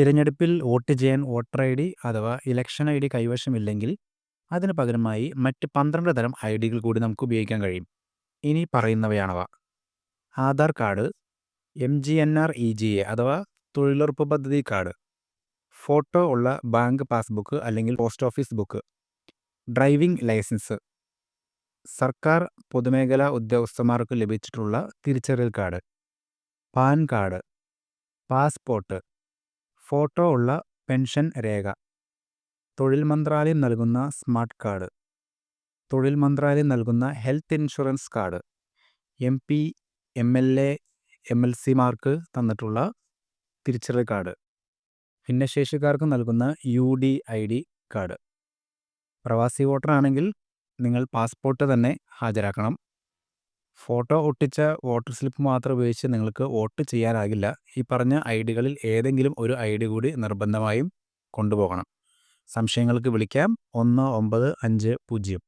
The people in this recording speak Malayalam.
തിരഞ്ഞെടുപ്പിൽ വോട്ട് ചെയ്യാൻ വോട്ടർ ഐ ഡി അഥവാ ഇലക്ഷൻ ഐ ഡി കൈവശമില്ലെങ്കിൽ അതിന് പകരമായി മറ്റ് പന്ത്രണ്ട് തരം ഐ ഡികൾ കൂടി നമുക്ക് ഉപയോഗിക്കാൻ കഴിയും. ഇനി പറയുന്നവയാണവ. Aadhaar card M G N R E G A അഥവാ തൊഴിലുറപ്പ് പദ്ധതി കാർഡ് ഫോട്ടോ ഉള്ള ബാങ്ക് പാസ്ബുക്ക് അല്ലെങ്കിൽ post office book driving licence സർക്കാർ പൊതുമേഖലാ ഉദ്യോഗസ്ഥന്മാർക്ക് ലഭിച്ചിട്ടുള്ള തിരിച്ചറിയൽ card PAN card passport photo ഉള്ള പെൻഷൻ രേഖ. തൊഴിൽ മന്ത്രാലയം നൽകുന്ന സ്മാർട്ട് കാർഡ്. തൊഴിൽ മന്ത്രാലയം നൽകുന്ന health insurance card. M P M L A M L സിമാർക്ക് തന്നിട്ടുള്ള തിരിച്ചറിയൽ കാർഡ്. ഭിന്നശേഷിക്കാർക്ക് നൽകുന്ന U D I D card. പ്രവാസി വോട്ടറാണെങ്കിൽ നിങ്ങൾ പാസ്പോർട്ട് തന്നെ ഹാജരാക്കണം. ഫോട്ടോ ഒട്ടിച്ച വോട്ടർ സ്ലിപ്പ് മാത്രം ഉപയോഗിച്ച് നിങ്ങൾക്ക് വോട്ട് ചെയ്യാനാകില്ല. ഈ പറഞ്ഞ ഐ ഡികളിൽ ഏതെങ്കിലും ഒരു ഐ ഡി കൂടി നിർബന്ധമായും കൊണ്ടുപോകണം. സംശയങ്ങൾക്ക് വിളിക്കാം. ഒന്ന് ഒമ്പത് അഞ്ച് പൂജ്യം.